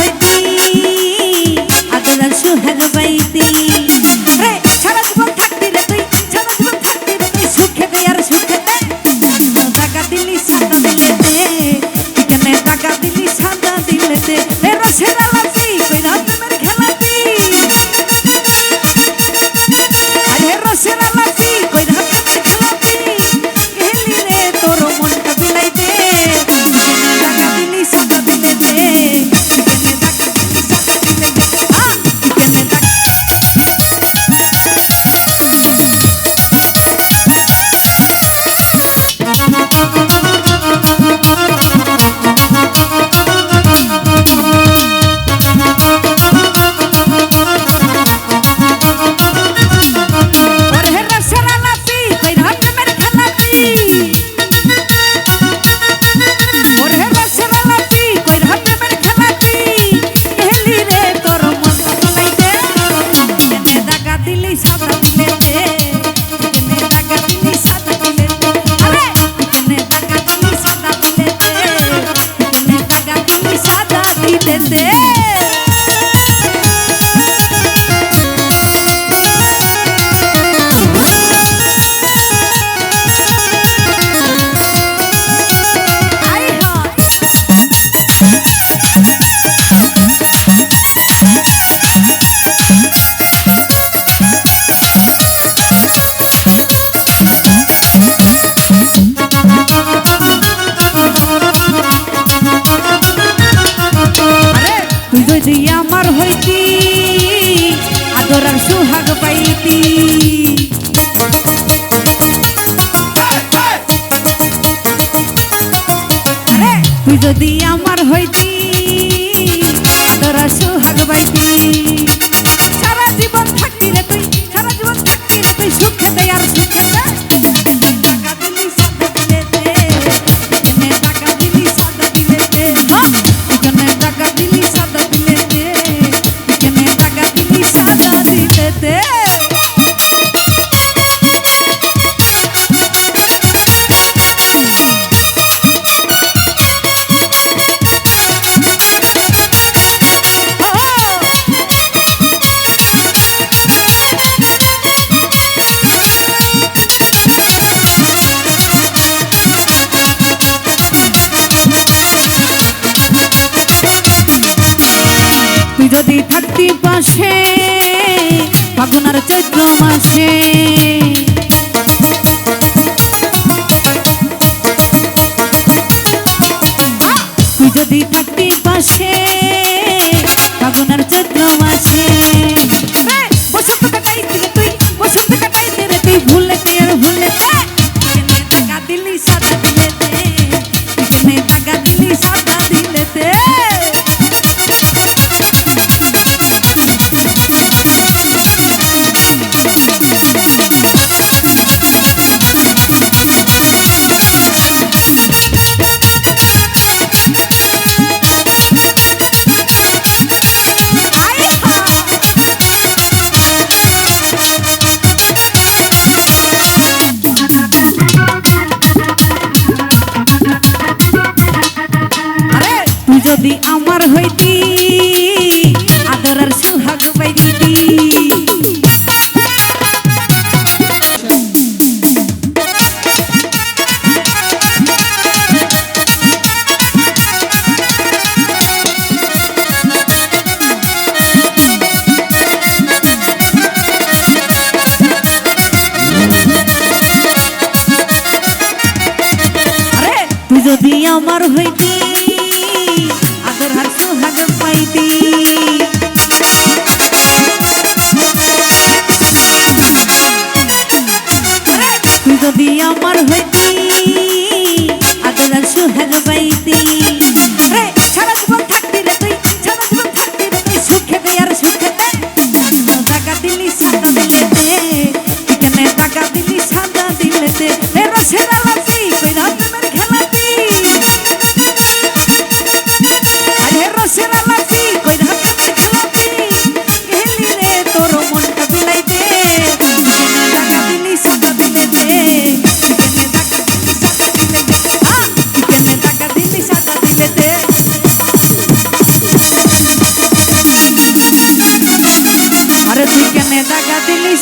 होती अगर सुहाग बैती रे सारा जीवन थकती रे तू सारा जीवन थकती रे तू सुख के यार सुख के ताका दिली सादा दिले ते कितने ताका दिली सादा दिले ते तेरा सेरा Hey! হইতি, আদরার সুহাগ পাইতি। তুই যদি আমার হইতি, আদরার সুহাগ পাইতি। সারা জীবন থাকতি রে তুই। নদী পাশে ফাগুনার চৈত্র মাসে। আমার হয়ে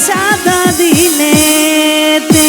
সাদা দিনেতে